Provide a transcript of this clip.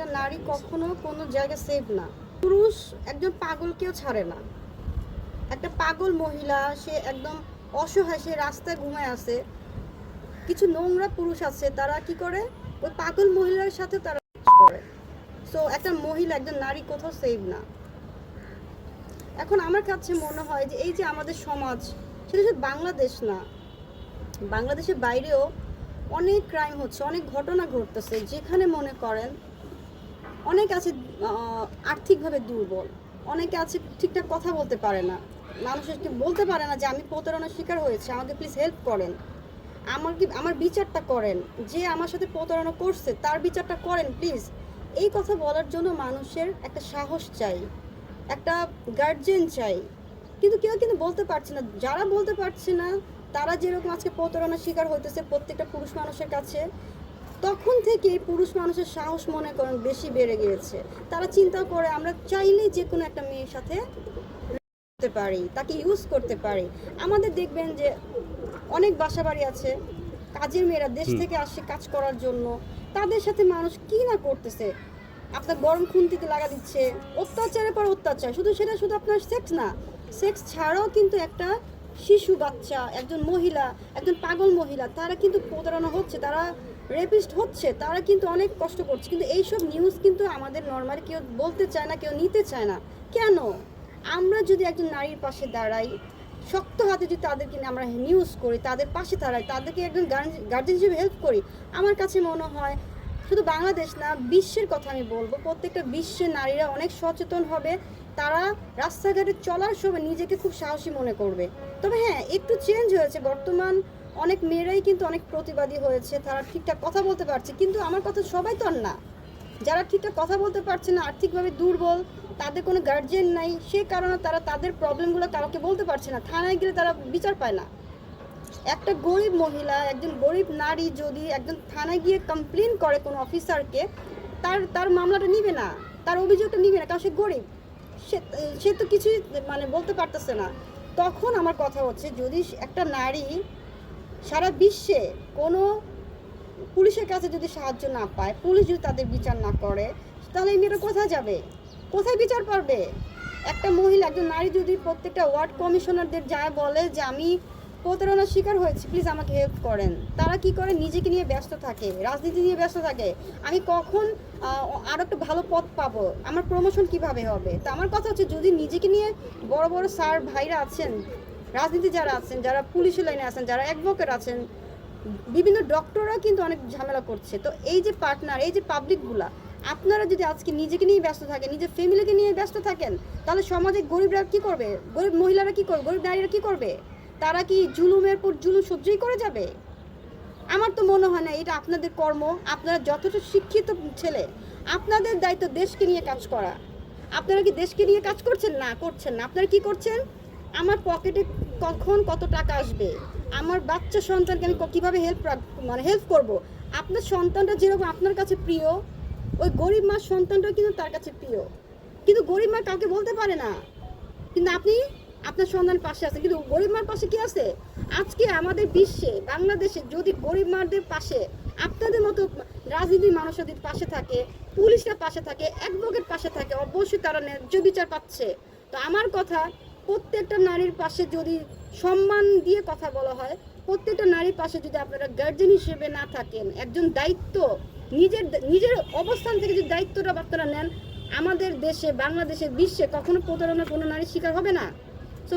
একটা নারী কখনো কোনো জায়গায় সেফ না। পুরুষ একজন পাগলকেও ছাড়ে না। একটা পাগল মহিলা, সে একদম অসহায়, সে রাস্তায় ঘুমায় আছে। কিছু নোংরা পুরুষ আছে, তারা কি করে? ওই পাগল মহিলার সাথে তারা করে। সো একটা মহিলা, একজন নারী কোথাও সেভ না। এখন আমার কাছে মনে হয় যে এই যে আমাদের সমাজ, সেটা শুধু বাংলাদেশ না, বাংলাদেশের বাইরেও অনেক ক্রাইম হচ্ছে, অনেক ঘটনা ঘটতেছে। যেখানে মনে করেন অনেক আছে আর্থিকভাবে দুর্বল। অনেকে আছে ঠিকঠাক কথা বলতে পারে না। মানুষকে বলতে পারে না যে, আমি প্রতারণার শিকার হয়েছে, আমাকে প্লিজ হেল্প করেন। আমার কি, আমার বিচারটা করেন, যে আমার সাথে প্রতারণা করছে, তার বিচারটা করেন প্লিজ এই কথা বলার জন্য মানুষের একটা সাহস চাই, একটা গার্জেন চাই। কিন্তু কেউ কিন্তু বলতে পারছে না। যারা বলতে পারছে না, তারা যেরকম আজকে প্রতারণার শিকার হইতেছে প্রত্যেকটা পুরুষ মানুষের কাছে তখন থেকেই পুরুষ মানুষের সাহস মনে করেন বেশি বেড়ে গিয়েছে। তারা চিন্তা করে আমরা চাইলেই যে কোনো একটা মেয়ের সাথে করতে পারি তাকে ইউজ করতে পারি। আমাদের দেখবেন যে অনেক বাসা বাড়ি আছে কাজের মেয়েরা দেশ থেকে আসে কাজ করার জন্য। তাদের সাথে মানুষ কি না করতেছে? আপনার গরম খুন্তিতে লাগা দিচ্ছে অত্যাচারের পর অত্যাচার। শুধু সেটা শুধু আপনার সেক্স না সেক্স ছাড়াও কিন্তু একটা শিশু বাচ্চা একজন মহিলা একজন পাগল মহিলা তারা কিন্তু প্রতারণা হচ্ছে। তারা রেপিস্ট হচ্ছে, তারা কিন্তু অনেক কষ্ট করছে। কিন্তু এইসব নিউজ কিন্তু আমাদের নর্মালি কেউ বলতে চায় না, কেউ নিতে চায় না। কেন? আমরা যদি একজন নারীর পাশে দাঁড়াই, শক্ত হাতে যদি তাদেরকে আমরা নিউজ করি, তাদের পাশে দাঁড়াই, তাদেরকে একজন গার্জেন হিসেবে হেল্প করি, আমার কাছে মনে হয় শুধু বাংলাদেশ না, বিশ্বের কথা আমি বলব, প্রত্যেকটা বিশ্বের নারীরা অনেক সচেতন হবে, তারা রাস্তাঘাটে চলার সময় নিজেকে খুব সাহসী মনে করবে। তবে হ্যাঁ একটু চেঞ্জ হয়েছে, বর্তমান অনেক মেয়েরাই কিন্তু অনেক প্রতিবাদী হয়েছে, তারা ঠিকঠাক কথা বলতে পারছে, কিন্তু আমার কথা সবাই তো আর না। যারা ঠিকঠাক কথা বলতে পারছে না, আর্থিকভাবে দুর্বল, তাদের কোনো গার্জিয়ান নাই, সে কারণে তারা তাদের প্রবলেমগুলো কাউকে বলতে পারছে না, থানায় গেলে তারা বিচার পায় না। একটা গরিব মহিলা, একজন গরিব নারী যদি একজন থানায় গিয়ে কমপ্লেন করে কোনো অফিসারকে তার তার মামলাটা নিবে না, তার অভিযোগটা নিবে না, কারণ সে গরিব। সে সে তো কিছুই মানে বলতে পারতেছে না। তখন আমার কথা হচ্ছে, যদি একটা নারী সারা বিশ্বে কোনো পুলিশের কাছে যদি সাহায্য না পায়, পুলিশ যদি তাদের বিচার না করে, তাহলে এই মেয়েটা কোথায় যাবে? কোথায় বিচার পারবে? একটা মহিলা, একজন নারী যদি প্রত্যেকটা ওয়ার্ড কমিশনারদের যায় বলে যে, আমি প্রতারণার শিকার হয়েছি, প্লিজ আমাকে হেল্প করেন। তারা কি করে? নিজেকে নিয়ে ব্যস্ত থাকে, রাজনীতি নিয়ে ব্যস্ত থাকে। আমি কখন আরও একটা ভালো পথ পাবো? আমার প্রমোশন কীভাবে হবে? তা আমার কথা হচ্ছে, যদি নিজেকে নিয়ে বড় বড় স্যার ভাইরা আছেন রাজনীতি যারা আছেন, যারা পুলিশের লাইনে আছেন, যারা অ্যাডভোকেট আছেন, বিভিন্ন ডক্টররা কিন্তু অনেক ঝামেলা করছে। তো এই যে পার্টনার এই যে পাবলিকগুলা আপনারা যদি আজকে নিজেকে নিয়ে ব্যস্ত থাকেন, নিজের ফ্যামিলিকে নিয়ে ব্যস্ত থাকেন, তাহলে সমাজে গরিবরা কি করবে? গরিব মহিলারা কি করবে? গরিব নারীরা কি করবে? তারা কি জুলুমের পর জুলুম সহ্যই করে যাবে? আমার তো মনে হয় না, এটা আপনাদের কর্ম, আপনারা যথেষ্ট শিক্ষিত ছেলে, আপনাদের দায়িত্ব দেশকে নিয়ে কাজ করা। আপনারা কি দেশকে নিয়ে কাজ করছেন? না করছেন না। আপনারা কি করছেন? আমার পকেটে কখন কত টাকা আসবে? আমার বাচ্চা সন্তানকে আমি কীভাবে হেল্প মানে হেল্প করব? আপনার সন্তানটা যেরকম আপনার কাছে প্রিয়, ওই গরিব মার সন্তানটাও কিন্তু তার কাছে প্রিয়। কিন্তু গরিব মা কাউকে বলতে পারে না। কিন্তু আপনি, আপনার সন্তান পাশে আছে। কিন্তু গরিব মার পাশে কি আছে? আজকে আমাদের বিশ্বে, বাংলাদেশে যদি গরিব মারদের পাশে, আপনাদের মতো রাজনীতির মানুষ যদি পাশে থাকে, পুলিশরা পাশে থাকে অ্যাডভোকেট পাশে থাকে, অবশ্যই তারা ন্যায্য বিচার পাচ্ছে। তো আমার কথা প্রত্যেকটা নারীর পাশে যদি সম্মান দিয়ে কথা বলা হয়, প্রত্যেকটা নারীর পাশে যদি আপনারা গার্জেন হিসেবে না থাকেন, একজন দায়িত্ব, নিজের নিজের অবস্থান থেকে যদি দায়িত্বটা আপনারা নেন, আমাদের দেশে, বাংলাদেশে, বিশ্বে কখনো প্রতারণা কোনো নারীর শিকার হবে না। সো